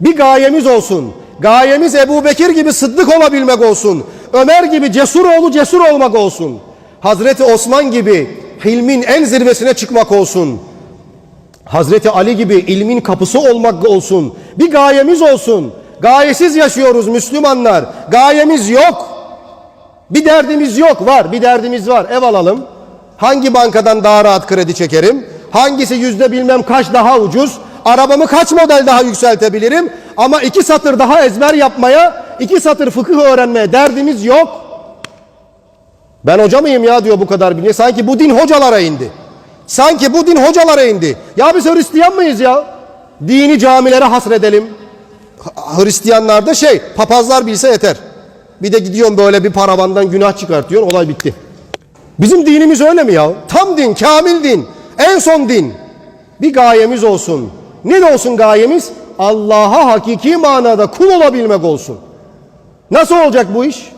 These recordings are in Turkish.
Bir gayemiz olsun. Gayemiz Ebu Bekir gibi sıddık olabilmek olsun. Ömer gibi cesur oğlu cesur olmak olsun. Hazreti Osman gibi hilmin en zirvesine çıkmak olsun. Hazreti Ali gibi ilmin kapısı olmak olsun. Bir gayemiz olsun. Gayesiz yaşıyoruz Müslümanlar. Gayemiz yok. Bir derdimiz yok. Var. Bir derdimiz var. Ev alalım. Hangi bankadan daha rahat kredi çekerim? Hangisi yüzde bilmem kaç daha ucuz? Arabamı kaç model daha yükseltebilirim? Ama iki satır daha ezber yapmaya, iki satır fıkıh öğrenmeye derdimiz yok. Ben hoca mıyım ya diyor bu kadar biliyor. Sanki bu din hocalara indi. Sanki bu din hocalara indi. Ya biz Hristiyan mıyız ya? Dini camilere hasredelim. H- Hristiyanlar da şey papazlar bilse yeter. Bir de gidiyorsun böyle bir paravandan günah çıkartıyorsun olay bitti. Bizim dinimiz öyle mi ya? Tam din, kamil din, en son din. Bir gayemiz olsun. Ne de olsun gayemiz? Allah'a hakiki manada kul olabilmek olsun. Nasıl olacak bu iş?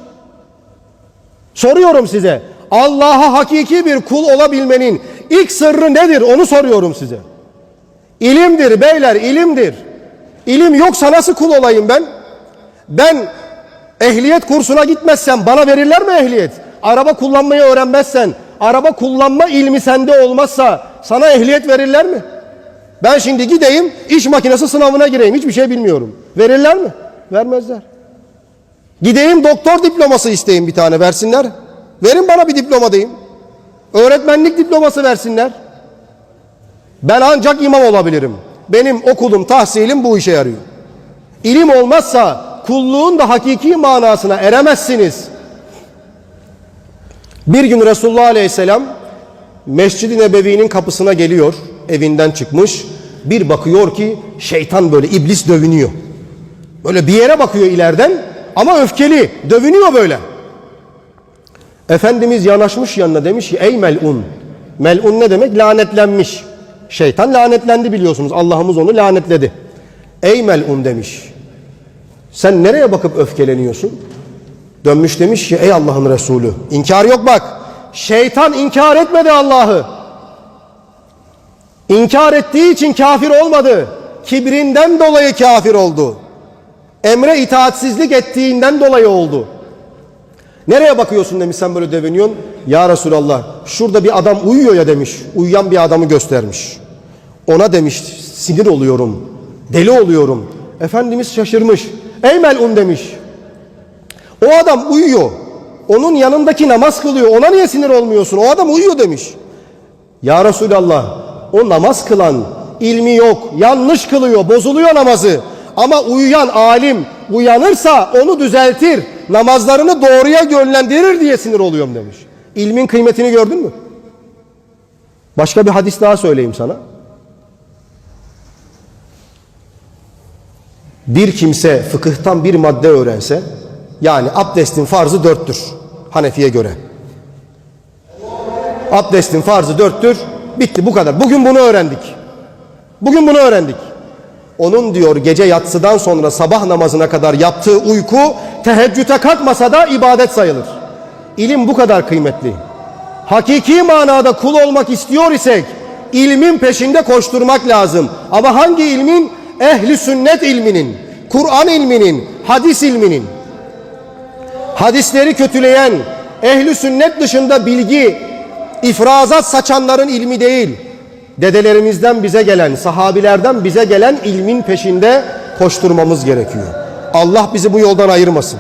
Soruyorum size. Allah'a hakiki bir kul olabilmenin ilk sırrı nedir? Onu soruyorum size. İlimdir beyler, ilimdir. İlim yoksa nasıl kul olayım ben? Ben ehliyet kursuna gitmezsem bana verirler mi ehliyet? Araba kullanmayı öğrenmezsen, araba kullanma ilmi sende olmazsa sana ehliyet verirler mi? Ben şimdi gideyim iş makinesi sınavına gireyim hiçbir şey bilmiyorum. Verirler mi? Vermezler. Gideyim doktor diploması isteyeyim bir tane versinler. Verin bana bir diploma diyeyim. Öğretmenlik diploması versinler. Ben ancak imam olabilirim. Benim okulum, tahsilim bu işe yarıyor. İlim olmazsa kulluğun da hakiki manasına eremezsiniz. Bir gün Resulullah Aleyhisselam Mescid-i Nebevi'nin kapısına geliyor. Evinden çıkmış. Bir bakıyor ki şeytan böyle iblis dövünüyor. Böyle bir yere bakıyor ileriden ama öfkeli. Dövünüyor böyle. Efendimiz yanaşmış yanına demiş ki ey melun. Melun ne demek? Lanetlenmiş. Şeytan lanetlendi biliyorsunuz. Allah'ımız onu lanetledi. Ey melun demiş. Sen nereye bakıp öfkeleniyorsun? Dönmüş demiş ki ey Allah'ın Resulü. İnkar yok bak. Şeytan inkar etmedi Allah'ı. İnkar ettiği için kafir olmadı. Kibrinden dolayı kafir oldu. Emre itaatsizlik ettiğinden dolayı oldu. Nereye bakıyorsun demiş sen böyle dövünüyorsun. Ya Resulallah şurada bir adam uyuyor ya demiş. Uyuyan bir adamı göstermiş. Ona demiş sinir oluyorum. Deli oluyorum. Efendimiz şaşırmış. Ey melun demiş. O adam uyuyor. Onun yanındaki namaz kılıyor. Ona niye sinir olmuyorsun? O adam uyuyor demiş. Ya Resulallah o namaz kılan ilmi yok. Yanlış kılıyor. Bozuluyor namazı. Ama uyuyan alim uyanırsa onu düzeltir. Namazlarını doğruya yönlendirir diye sinir oluyorum demiş. İlmin kıymetini gördün mü? Başka bir hadis daha söyleyeyim sana. Bir kimse fıkıhtan bir madde öğrense yani abdestin farzı dörttür Hanefi'ye göre. Abdestin farzı dörttür. Bitti bu kadar. Bugün bunu öğrendik. Bugün bunu öğrendik. Onun diyor gece yatsıdan sonra sabah namazına kadar yaptığı uyku teheccüde kalkmasa da ibadet sayılır. İlim bu kadar kıymetli. Hakiki manada kul olmak istiyor isek ilmin peşinde koşturmak lazım. Ama hangi ilmin? Ehli sünnet ilminin, Kur'an ilminin, hadis ilminin. Hadisleri kötüleyen, ehli sünnet dışında bilgi, ifrazat saçanların ilmi değil. Dedelerimizden bize gelen, sahabilerden bize gelen ilmin peşinde koşturmamız gerekiyor. Allah bizi bu yoldan ayırmasın.